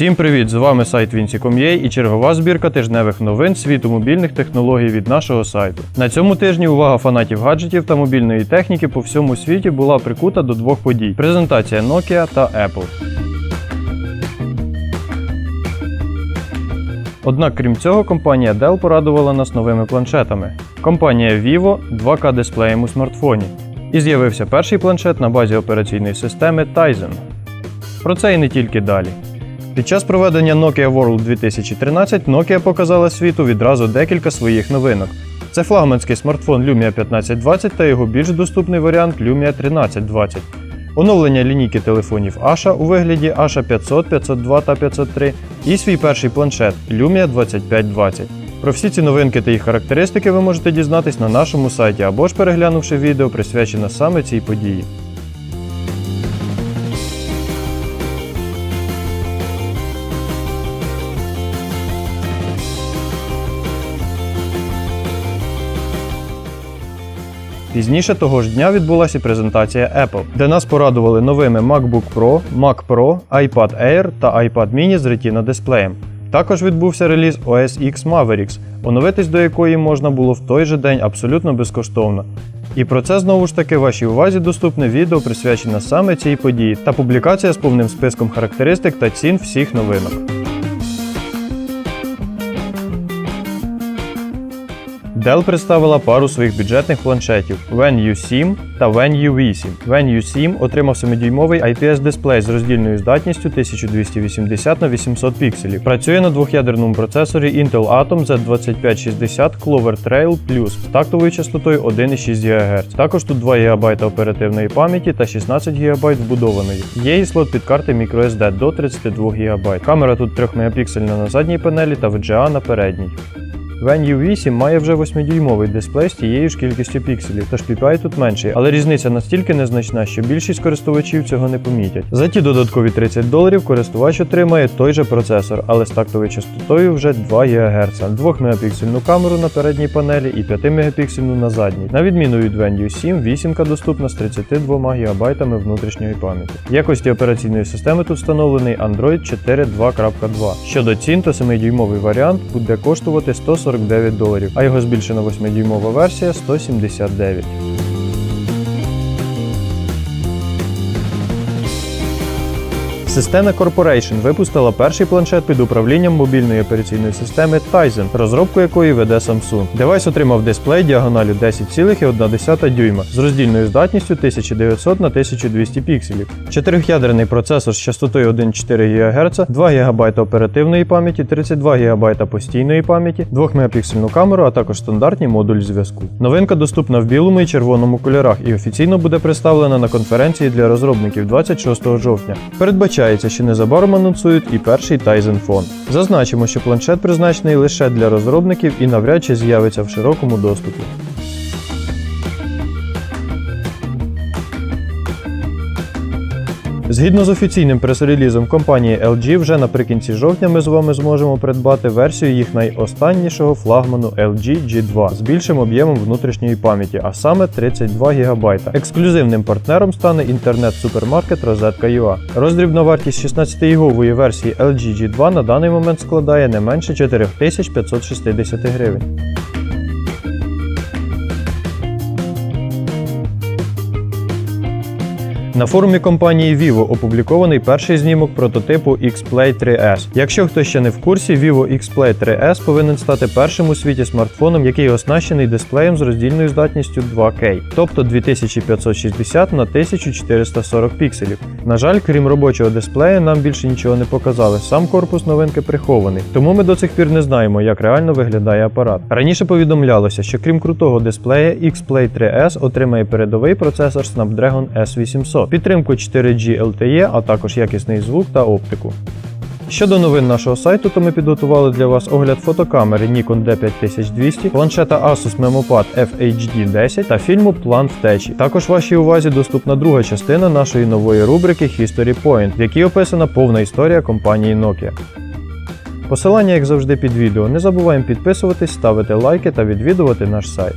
Всім привіт! З вами сайт Vinci.com.ua і чергова збірка тижневих новин світу мобільних технологій від нашого сайту. На цьому тижні увага фанатів гаджетів та мобільної техніки по всьому світі була прикута до двох подій: презентація Nokia та Apple. Однак, крім цього, компанія Dell порадувала нас новими планшетами. Компанія Vivo 2K дисплеєм у смартфоні. І з'явився перший планшет на базі операційної системи Tizen. Про це і не тільки далі. Під час проведення Nokia World 2013 Nokia показала світу відразу декілька своїх новинок. Це флагманський смартфон Lumia 1520 та його більш доступний варіант Lumia 1320. Оновлення лінійки телефонів Asha у вигляді Asha 500, 502 та 503 і свій перший планшет Lumia 2520. Про всі ці новинки та їх характеристики ви можете дізнатись на нашому сайті або ж переглянувши відео, присвячене саме цій події. Пізніше того ж дня відбулася презентація Apple, де нас порадували новими MacBook Pro, Mac Pro, iPad Air та iPad mini з Retina дисплеєм. Також відбувся реліз OS X Mavericks, оновитись до якої можна було в той же день абсолютно безкоштовно. І про це знову ж таки вашій увазі доступне відео присвячене саме цій події та публікація з повним списком характеристик та цін всіх новинок. Dell представила пару своїх бюджетних планшетів Venue 7 та Venue 8. Venue 7 отримав 7-дюймовий IPS-дисплей з роздільною здатністю 1280 на 800 пікселів. Працює на двох'ядерному процесорі Intel Atom Z2560 Clover Trail Plus з тактовою частотою 1,6 ГГц. Також тут 2 ГБ оперативної пам'яті та 16 ГБ вбудованої. Є і слот під карти microSD до 32 ГБ. Камера тут 3 мегапіксельна на задній панелі та VGA на передній. Venue 8 має вже 8-дюймовий дисплей з тією ж кількістю пікселів, тож PPI тут менший, але різниця настільки незначна, що більшість користувачів цього не помітять. За ті додаткові 30 доларів користувач отримає той же процесор, але з тактовою частотою вже 2 ГГц, 2 мегапіксельну камеру на передній панелі і 5 мегапіксельну на задній. На відміну від Venue 7, 8 доступна з 32 ГБ внутрішньої пам'яті. Якості операційної системи тут встановлений Android 4.2.2. Щодо цін, то 7-дюймовий варіант буде коштувати 149 доларів, а його збільшена 8-дюймова версія 179. Система Corporation випустила перший планшет під управлінням мобільної операційної системи Tizen, розробку якої веде Samsung. Девайс отримав дисплей діагоналю 10,1 дюйма з роздільною здатністю 1900 на 1200 пікселів, чотирьох'ядерний процесор з частотою 1,4 ГГц, 2 ГБ оперативної пам'яті, 32 ГБ постійної пам'яті, 2 мегапіксельну камеру, а також стандартні модуль зв'язку. Новинка доступна в білому і червоному кольорах і офіційно буде представлена на конференції для розробників 26 жовтня. Передбачається, що незабаром анонсують і перший Tizen Phone. Зазначимо, що планшет призначений лише для розробників і навряд чи з'явиться в широкому доступі. Згідно з офіційним прес-релізом компанії LG, вже наприкінці жовтня ми з вами зможемо придбати версію їх найостаннішого флагману LG G2 з більшим об'ємом внутрішньої пам'яті, а саме 32 ГБ. Ексклюзивним партнером стане інтернет-супермаркет Розетка.ua. Роздрібна вартість 16-гігової версії LG G2 на даний момент складає не менше 4560 гривень. На форумі компанії Vivo опублікований перший знімок прототипу X-Play 3S. Якщо хто ще не в курсі, Vivo X-Play 3S повинен стати першим у світі смартфоном, який оснащений дисплеєм з роздільною здатністю 2K, тобто 2560 на 1440 пікселів. На жаль, крім робочого дисплея, нам більше нічого не показали. Сам корпус новинки прихований, тому ми до цих пір не знаємо, як реально виглядає апарат. Раніше повідомлялося, що крім крутого дисплея, X-Play 3S отримає передовий процесор Snapdragon S800, підтримку 4G LTE, а також якісний звук та оптику. Щодо новин нашого сайту, то ми підготували для вас огляд фотокамери Nikon D5200, планшета Asus MemoPad FHD 10 та фільму План втечі. Також вашій увазі доступна друга частина нашої нової рубрики History Point, в якій описана повна історія компанії Nokia. Посилання, як завжди, під відео. Не забуваємо підписуватись, ставити лайки та відвідувати наш сайт.